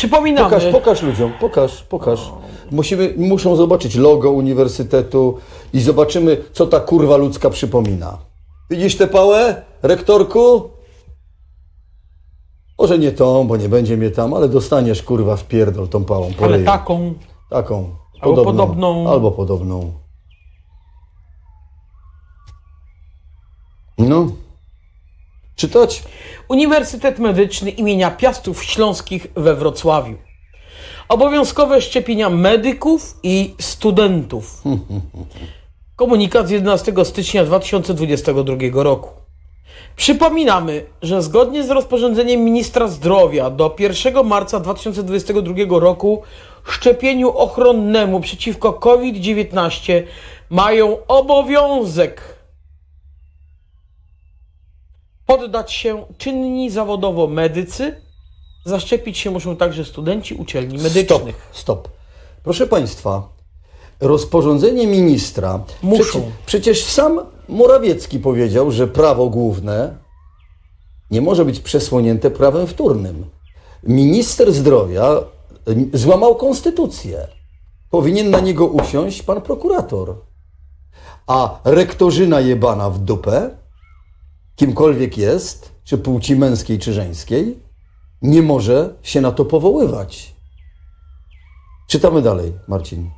Przypominamy, Pokaż, pokaż ludziom, pokaż, pokaż. Musimy, muszą zobaczyć logo uniwersytetu i zobaczymy, co ta kurwa ludzka przypomina. Widzisz tę pałę, rektorku? Może nie tą, bo nie będzie mnie tam, ale dostaniesz kurwa w pierdol tą pałą. po ale ryju. taką. Taką. Albo podobną. Albo podobną. No. Czytać? Uniwersytet Medyczny imienia Piastów Śląskich we Wrocławiu. Obowiązkowe szczepienia medyków i studentów. Komunikat z 11 stycznia 2022 roku. Przypominamy, że zgodnie z rozporządzeniem ministra zdrowia do 1 marca 2022 roku szczepieniu ochronnemu przeciwko COVID-19 mają obowiązek poddać się czynni zawodowo medycy. Zaszczepić się muszą także studenci uczelni medycznych. Stop, stop. Proszę Państwa, rozporządzenie ministra. Muszą. Przecie, przecież sam Morawiecki powiedział, że prawo główne nie może być przesłonięte prawem wtórnym. Minister zdrowia złamał konstytucję. Powinien na niego usiąść pan prokurator. A rektorzyna jebana w dupę, kimkolwiek jest, czy płci męskiej, czy żeńskiej, nie może się na to powoływać. Czytamy dalej, Marcin.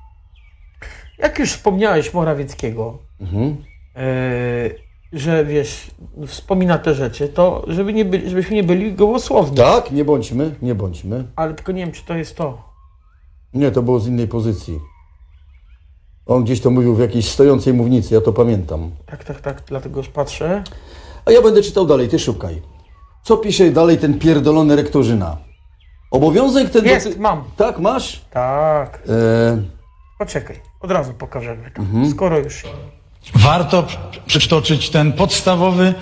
Jak już wspomniałeś Morawieckiego, Mhm. e, że wiesz, wspomina te rzeczy, to żeby nie byli, żebyśmy nie byli gołosłowni. Tak, nie bądźmy, nie bądźmy. Ale tylko nie wiem, czy to jest to. Nie, to było z innej pozycji. On gdzieś to mówił w jakiejś stojącej mównicy, ja to pamiętam. Tak, tak, tak, dlatego już patrzę. A ja będę czytał dalej, ty szukaj. Co pisze dalej ten pierdolony rektorzyna? Obowiązek ten... Jest, doty- mam. Tak, masz? Tak. E, Poczekaj, od razu pokażemy to. Mhm. Skoro już. Warto przytoczyć ten podstawowy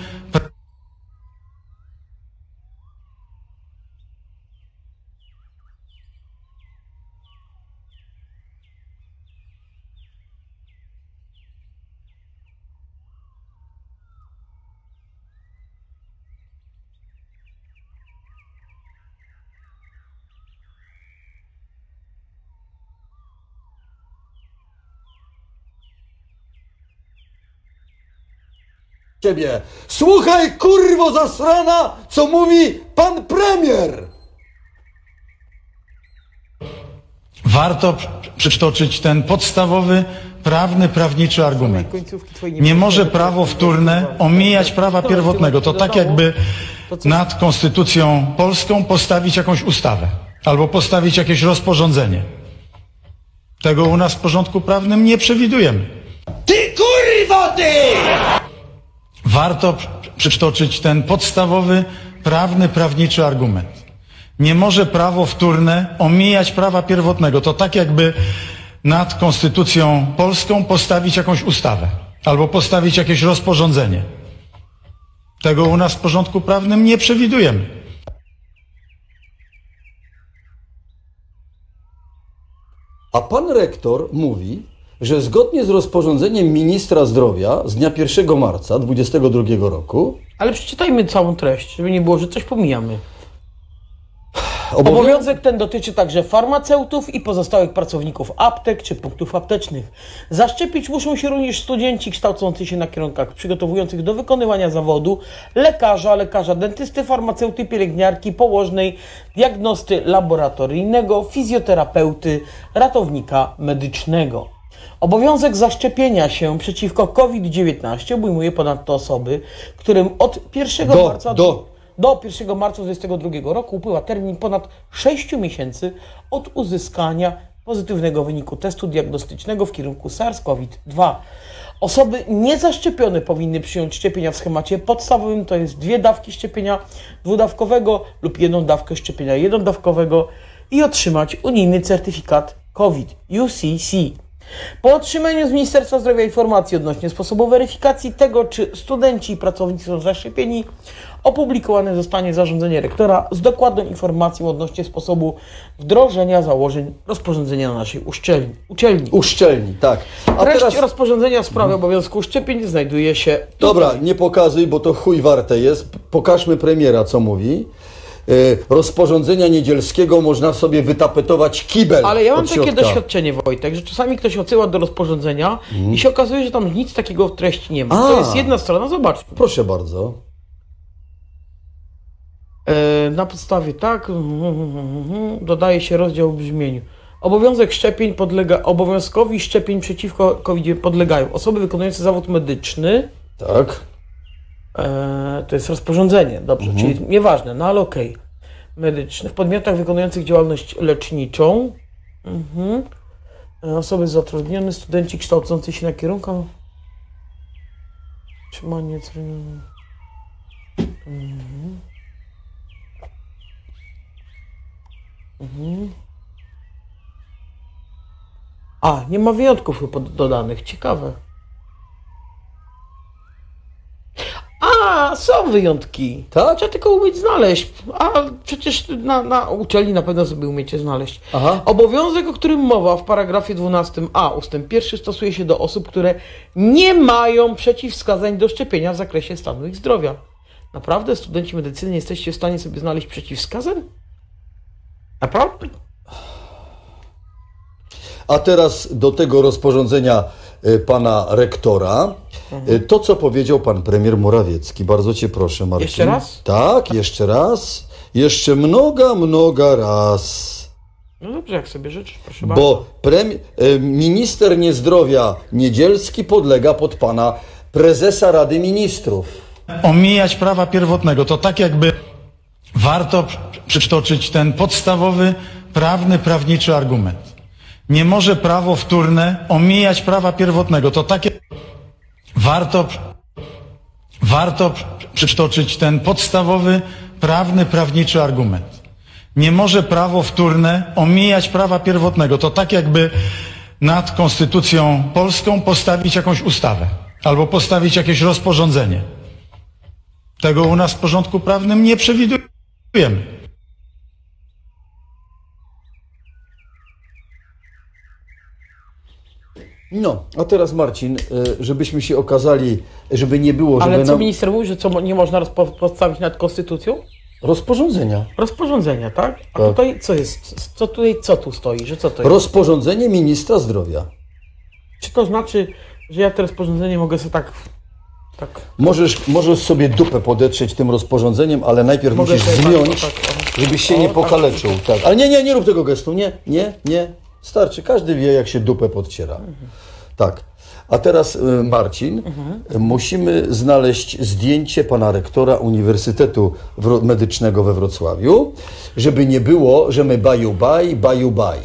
ciebie. Słuchaj, kurwo zasrana, co mówi pan premier! warto przytoczyć ten podstawowy prawny, prawniczy argument. Nie może prawo wtórne omijać prawa pierwotnego. To tak jakby nad konstytucją polską postawić jakąś ustawę albo postawić jakieś rozporządzenie. Tego u nas w porządku prawnym nie przewidujemy. Ty kurwo ty! Warto przytoczyć ten podstawowy prawny, prawniczy argument. Nie może prawo wtórne omijać prawa pierwotnego. To tak jakby nad konstytucją polską postawić jakąś ustawę albo postawić jakieś rozporządzenie. Tego u nas w porządku prawnym nie przewidujemy. A pan rektor mówi, że zgodnie z rozporządzeniem ministra zdrowia z dnia 1 marca 2022 roku Ale przeczytajmy całą treść, żeby nie było, że coś pomijamy. obowiązek Obowiązek ten dotyczy także farmaceutów i pozostałych pracowników aptek czy punktów aptecznych. Zaszczepić muszą się również studenci kształcący się na kierunkach przygotowujących do wykonywania zawodu lekarza, lekarza dentysty, farmaceuty, pielęgniarki, położnej, diagnosty laboratoryjnego, fizjoterapeuty, ratownika medycznego. Obowiązek zaszczepienia się przeciwko COVID-19 obejmuje ponadto osoby, którym od 1 Do- marca do. do 1 marca 2022 roku upływa termin ponad 6 miesięcy od uzyskania pozytywnego wyniku testu diagnostycznego w kierunku SARS-CoV-2. Osoby niezaszczepione powinny przyjąć szczepienia w schemacie podstawowym, to jest dwie dawki szczepienia dwudawkowego lub jedną dawkę szczepienia jednodawkowego i otrzymać unijny certyfikat COVID UCC. Po otrzymaniu z Ministerstwa Zdrowia informacji odnośnie sposobu weryfikacji tego, czy studenci i pracownicy są zaszczepieni, opublikowane zostanie zarządzenie rektora z dokładną informacją odnośnie sposobu wdrożenia założeń rozporządzenia na naszej uszczelni, uczelni. uszczelni, tak. A Treść teraz, Mhm. rozporządzenia w sprawie obowiązku szczepień znajduje się dobra, nie pokazuj, bo to chuj warte jest. Pokażmy premiera, co mówi. Y, rozporządzenia niedzielskiego można sobie wytapetować kibel Ale ja mam takie środka. doświadczenie, Wojtek, że czasami ktoś odsyła do rozporządzenia i się okazuje, że tam nic takiego w treści nie ma. A. To jest jedna strona, zobacz. Proszę bardzo. E, na podstawie tak, dodaje się rozdział w brzmieniu. Obowiązek szczepień podlega, obowiązkowi szczepień przeciwko COVID podlegają osoby wykonujące zawód medyczny, Tak. E, to jest rozporządzenie, dobrze, czyli nieważne, no ale okej. Medyczny, w podmiotach wykonujących działalność leczniczą, mhm. E, osoby zatrudnione, studenci kształcący się na kierunkach, trzymanie, mhm. Mhm. A, nie ma wyjątków chyba dodanych. Ciekawe. A, są wyjątki. Tak? Trzeba tylko umieć znaleźć. A przecież na, na uczelni na pewno sobie umiecie znaleźć. Aha. Obowiązek, o którym mowa w paragrafie 12a ustęp pierwszy stosuje się do osób, które nie mają przeciwwskazań do szczepienia w zakresie stanu ich zdrowia. Naprawdę, studenci medycyny, jesteście w stanie sobie znaleźć przeciwwskazań? Naprawdę? A teraz do tego rozporządzenia pana rektora. Y, To, co powiedział pan premier Morawiecki. Bardzo cię proszę, Marcin. Jeszcze raz? Tak, jeszcze raz. Jeszcze mnoga, mnoga raz. No dobrze, jak sobie życzysz, proszę bardzo. Bo premi- y, minister niezdrowia Niedzielski podlega pod pana prezesa Rady Ministrów. Omijać prawa pierwotnego. To tak jakby warto przy- przytoczyć ten podstawowy, prawny, prawniczy argument. Nie może prawo wtórne omijać prawa pierwotnego. To takie warto, warto przytoczyć ten podstawowy, prawny, prawniczy argument. Nie może prawo wtórne omijać prawa pierwotnego. To tak jakby nad konstytucją polską postawić jakąś ustawę albo postawić jakieś rozporządzenie. Tego u nas w porządku prawnym nie przewidujemy. No, a teraz Marcin, y, żebyśmy się okazali, żeby nie było, żeby Ale co nam... minister mówi, że co nie można postawić nad konstytucją? Rozporządzenia. Rozporządzenia, tak? A Tak. tutaj co jest? Co tutaj, co tu stoi? Że co to jest? Rozporządzenie ministra zdrowia. Czy to znaczy, że ja to rozporządzenie mogę sobie tak... tak Możesz, możesz sobie dupę podetrzeć tym rozporządzeniem, ale najpierw Mogę musisz zmiąć, tak, tak, żebyś się o, nie tak. pokaleczył. Tak. Ale nie, nie, nie rób tego gestu. Nie, nie, nie. Starczy. Każdy wie, jak się dupę podciera. Tak. A teraz y, Marcin, y, musimy znaleźć zdjęcie pana rektora Uniwersytetu Medycznego we Wrocławiu, żeby nie było, że my baju baj, baju baj.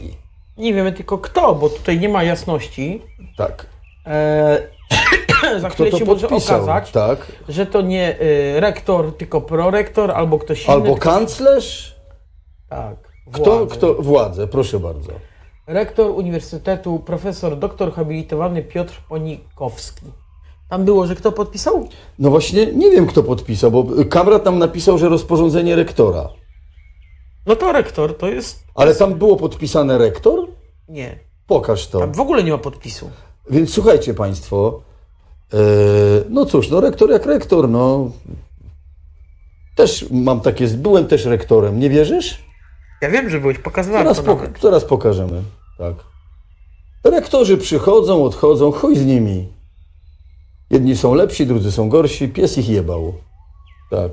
Nie wiemy tylko kto, bo tutaj nie ma jasności. Tak. Eee, za Kto chwilę to się może podpisał? okazać, Tak. że to nie y, rektor, tylko prorektor, albo ktoś inny. Albo kanclerz? Tak. Kto, władze. kto? Władzę, proszę bardzo. Rektor Uniwersytetu, profesor doktor habilitowany Piotr Ponikowski. Tam było, że kto podpisał? No właśnie, nie wiem kto podpisał, bo Kamrat nam napisał, że rozporządzenie rektora. No to rektor to jest. Ale tam było podpisane rektor? Nie. Pokaż to. Tam w ogóle nie ma podpisu. Więc słuchajcie Państwo, e, no cóż, no rektor jak rektor, no. Też mam takie, byłem też rektorem, nie wierzysz? Ja wiem, że byłeś pokazywany Zaraz, to poka- nawet. zaraz pokażemy. Tak. Rektorzy przychodzą, odchodzą, chuj z nimi. Jedni są lepsi, drudzy są gorsi, pies ich jebał. Tak.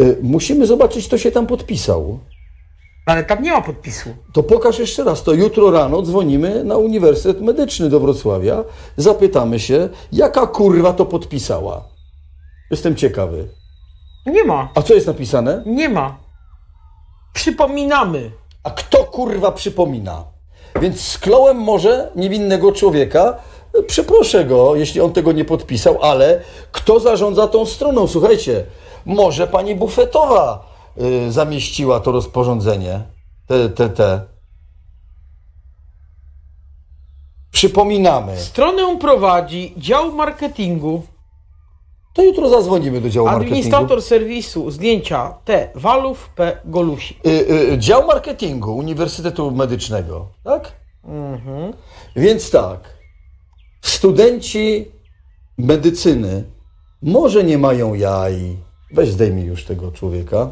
Y, Musimy zobaczyć, kto się tam podpisał. Ale tam nie ma podpisu. To pokaż jeszcze raz. To jutro rano dzwonimy na Uniwersytet Medyczny do Wrocławia. Zapytamy się, jaka kurwa to podpisała. Jestem ciekawy. Nie ma. A co jest napisane? Nie ma. Przypominamy. A kto kurwa przypomina? Więc sklołem może niewinnego człowieka. Przeproszę go, jeśli on tego nie podpisał, ale kto zarządza tą stroną? Słuchajcie, może pani Bufetowa y, zamieściła to rozporządzenie. Te, te, te. Przypominamy. Stronę prowadzi dział marketingu, To jutro zadzwonimy do działu marketingu. administrator serwisu zdjęcia T. Walów P. Golusi. Y, y, dział marketingu Uniwersytetu Medycznego, tak? Więc tak, studenci medycyny może nie mają jaj, Weź zdejmij już tego człowieka.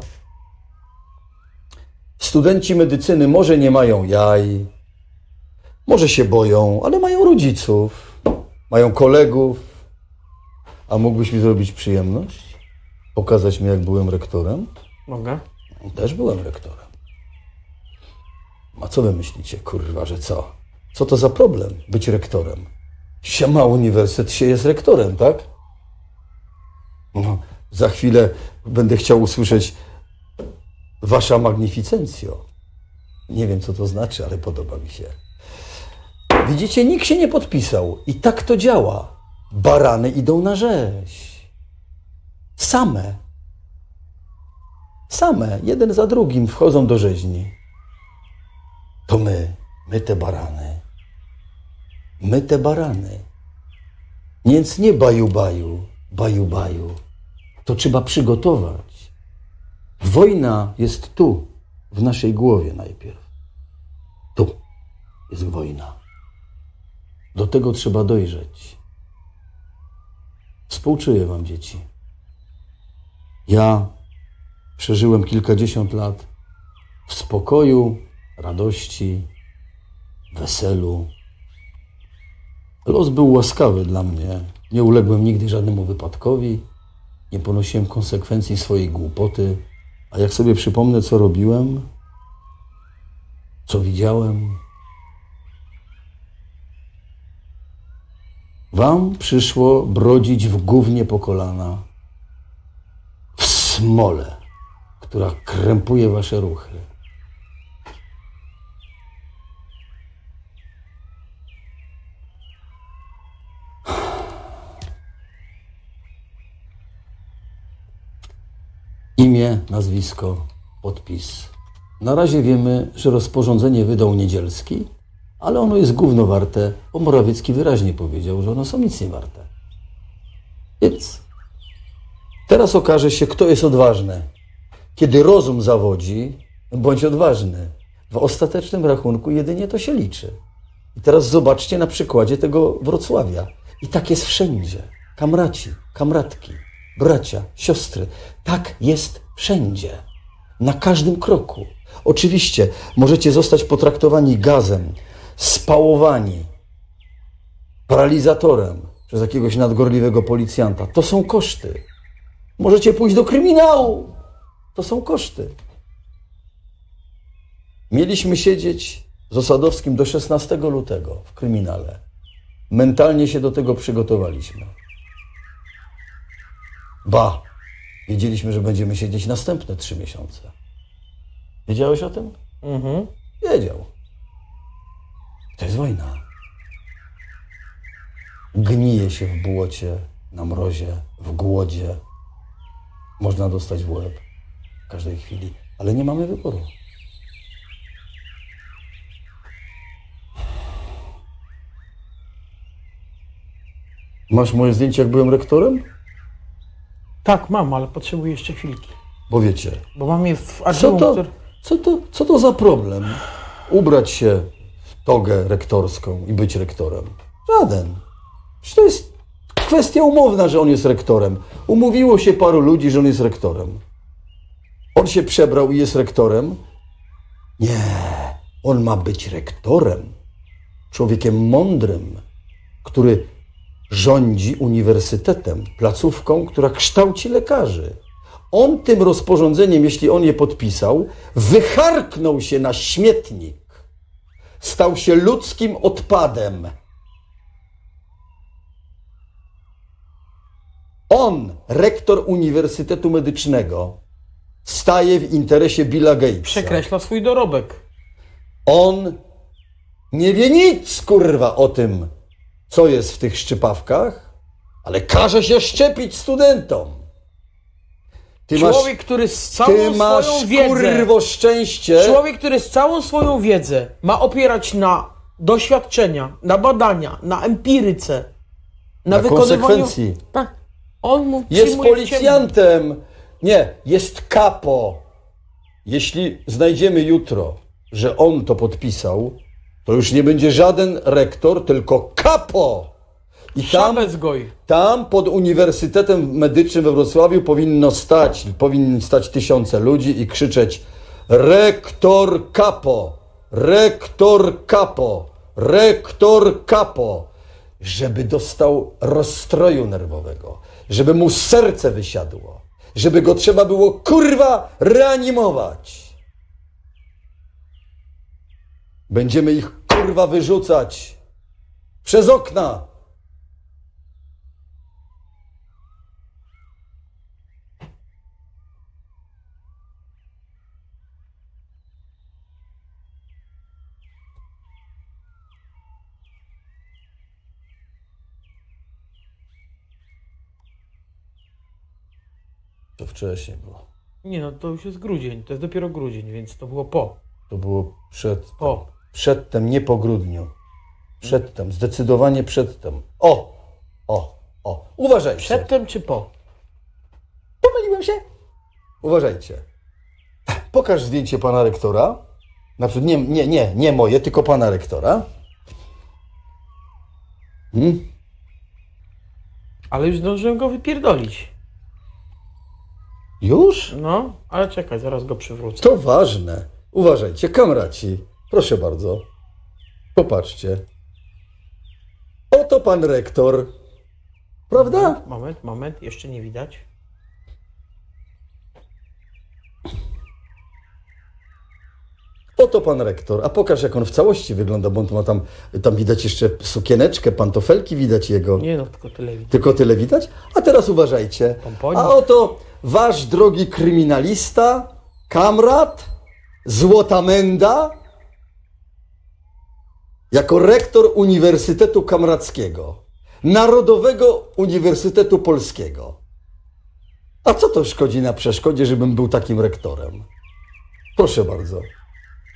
Studenci medycyny może nie mają jaj, może się boją, ale mają rodziców, mają kolegów. A mógłbyś mi zrobić przyjemność? Pokazać mi, jak byłem rektorem? Mogę? Też byłem rektorem. A co wy myślicie, kurwa, że co? Co to za problem być rektorem? Się ma uniwersytet, się jest rektorem, tak? No, za chwilę będę chciał usłyszeć Wasza magnificencjo. Nie wiem, co to znaczy, ale podoba mi się. Widzicie, nikt się nie podpisał. I tak to działa. Barany idą na rzeź. Same. Same, jeden za drugim wchodzą do rzeźni. To my, my te barany. My te barany. Więc nie baju baju, baju baju. To trzeba przygotować. Wojna jest tu, w naszej głowie najpierw. Tu jest wojna. Do tego trzeba dojrzeć. Współczuję wam, dzieci. Ja przeżyłem kilkadziesiąt lat w spokoju, radości, weselu. Los był łaskawy dla mnie. Nie uległem nigdy żadnemu wypadkowi, nie ponosiłem konsekwencji swojej głupoty. A jak sobie przypomnę, co robiłem, co widziałem, wam przyszło brodzić w gównie po kolana w smole, która krępuje wasze ruchy. Imię, nazwisko, podpis. Na razie wiemy, że rozporządzenie wydał Niedzielski, ale ono jest gówno warte, bo Morawiecki wyraźnie powiedział, że one są nic nie warte. Więc Teraz okaże się, kto jest odważny. Kiedy rozum zawodzi, bądź odważny. W ostatecznym rachunku jedynie to się liczy. I teraz zobaczcie na przykładzie tego Wrocławia. I tak jest wszędzie. Kamraci, kamratki, bracia, siostry. Tak jest wszędzie. Na każdym kroku. Oczywiście możecie zostać potraktowani gazem, spałowani, paralizatorem przez jakiegoś nadgorliwego policjanta. To są koszty. Możecie pójść do kryminału. To są koszty. Mieliśmy siedzieć z Osadowskim do 16 lutego w kryminale. Mentalnie się do tego przygotowaliśmy. Ba, wiedzieliśmy, że będziemy siedzieć następne trzy miesiące. Wiedziałeś o tym? Mhm. Wiedział. To jest wojna. Gnije się w błocie, na mrozie, w głodzie. Można dostać w łeb w każdej chwili, ale nie mamy wyboru. Masz moje zdjęcie, jak byłem rektorem? Tak, mam, ale potrzebuję jeszcze chwilki. Bo wiecie, Bo mam je w co archiwum, to, który... co, to, co to za problem? Ubrać się togę rektorską i być rektorem? Żaden. Przecież to jest kwestia umowna, że on jest rektorem. Umówiło się paru ludzi, że on jest rektorem. On się przebrał i jest rektorem? Nie, on ma być rektorem. Człowiekiem mądrym, który rządzi uniwersytetem, placówką, która kształci lekarzy. On tym rozporządzeniem, jeśli on je podpisał, wycharknął się na śmietnik. Stał się ludzkim odpadem. On, rektor Uniwersytetu Medycznego, staje w interesie Billa Gatesa. Przekreśla swój dorobek. On nie wie nic, kurwa, o tym, co jest w tych szczypawkach, ale każe się szczepić studentom. Ty Człowiek, który z całą ty masz, swoją wiedzę... kurwo, szczęście. Człowiek, który z całą swoją wiedzę ma opierać na doświadczenia, na badania, na empiryce, na, Na wykonywaniu... konsekwencji. Tak. On mu Jest policjantem. Nie, jest kapo. Jeśli znajdziemy jutro, że on to podpisał, to już nie będzie żaden rektor, tylko kapo. I tam, tam pod Uniwersytetem Medycznym we Wrocławiu powinno stać, powinni stać tysiące ludzi i krzyczeć rektor kapo, rektor kapo, rektor kapo, żeby dostał rozstroju nerwowego, żeby mu serce wysiadło, żeby go trzeba było kurwa reanimować. Będziemy ich kurwa wyrzucać przez okna. To wcześniej było. Nie no, to już jest grudzień, to jest dopiero grudzień, więc to było po. To było przed. Po. Przedtem, nie po grudniu. Przedtem, zdecydowanie przedtem. O! O! O! Uważajcie. Przedtem czy po? Pomyliłem się? Uważajcie. Pokaż zdjęcie pana rektora. Na przykład nie, nie, nie, nie moje, tylko pana rektora. Hmm? Ale już zdążyłem go wypierdolić. Już? No, ale czekaj, zaraz go przywrócę. To ważne. Uważajcie, kamraci. Proszę bardzo. Popatrzcie. Oto pan rektor. Prawda? Moment, moment, jeszcze nie widać. Oto pan rektor. A pokaż, jak on w całości wygląda, bo on ma tam, tam widać jeszcze sukieneczkę, pantofelki widać jego. Nie no, tylko tyle widać. Tylko tyle widać? A teraz uważajcie. Pomponik. A oto wasz drogi kryminalista, kamrat, Złota Menda, jako rektor Uniwersytetu Kamrackiego, Narodowego Uniwersytetu Polskiego. A co to szkodzi na przeszkodzie, żebym był takim rektorem? Proszę bardzo.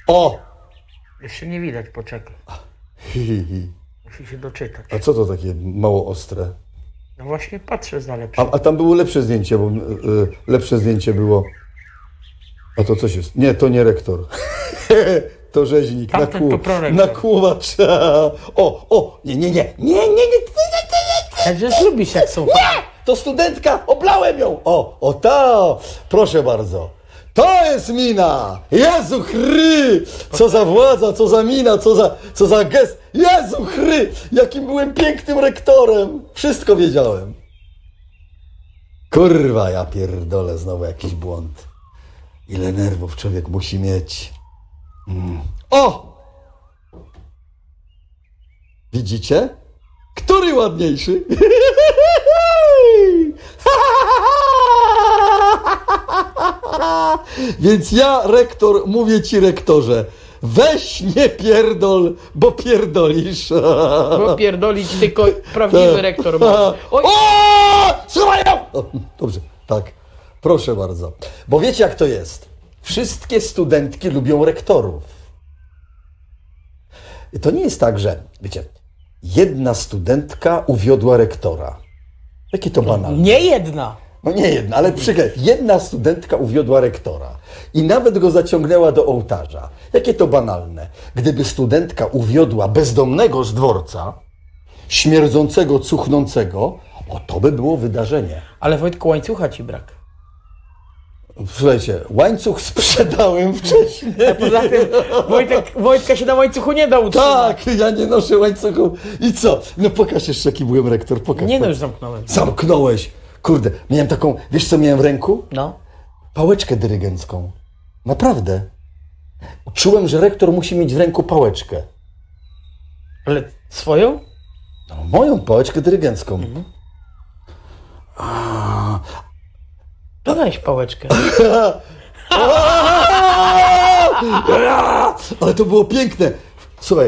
O! Jeszcze nie widać, poczekaj. Hi, hi, hi. Musi się doczytać. A co to takie mało ostre? No właśnie patrzę za lepsze. A, a tam było lepsze zdjęcie, bo y, lepsze zdjęcie było. A to coś jest. Nie, to nie rektor. to rzeźnik. Tamten na to prorektor. Nakłuwacza. O, o, nie, nie, nie. Nie, nie, nie, nie, nie, nie, nie. Przecież lubisz jak są. Nie! To studentka, oblałem ją. O, o to. Proszę bardzo. To jest mina! Jezu chry! Co za władza, co za mina, co za, co za gest. Jezu chry! Jakim byłem pięknym rektorem! Wszystko wiedziałem. Kurwa, ja pierdolę, znowu jakiś błąd. Ile nerwów człowiek musi mieć. Mm. O! Widzicie? Który ładniejszy? Więc ja, rektor, mówię ci, rektorze, weź nie pierdol, bo pierdolisz. Bo pierdolić tylko prawdziwy rektor ma. Oj, O! Słuchają! Dobrze, tak. Proszę bardzo. Bo wiecie, jak to jest? Wszystkie studentki lubią rektorów. I to nie jest tak, że, wiecie, jedna studentka uwiodła rektora. Jakie to banalne. nie jedna. No nie jedna, ale przykład. Jedna studentka uwiodła rektora i nawet go zaciągnęła do ołtarza. Jakie to banalne. Gdyby studentka uwiodła bezdomnego z dworca, śmierdzącego, cuchnącego, o to by było wydarzenie. Ale Wojtku, łańcucha ci brak. Słuchajcie, łańcuch sprzedałem wcześniej. A poza tym Wojtek, Wojtka się na łańcuchu nie da utrzymać. Tak, ja nie noszę łańcuchu. I co? No pokaż jeszcze, jaki byłem rektor. Pokaż. Nie no, już zamknąłem. Zamknąłeś. Kurde, miałem taką, wiesz co miałem w ręku? No. Pałeczkę dyrygencką. Naprawdę. Czułem, że rektor musi mieć w ręku pałeczkę. Ale swoją? No, moją pałeczkę dyrygencką. To weź pałeczkę. Ale to było piękne. Słuchaj,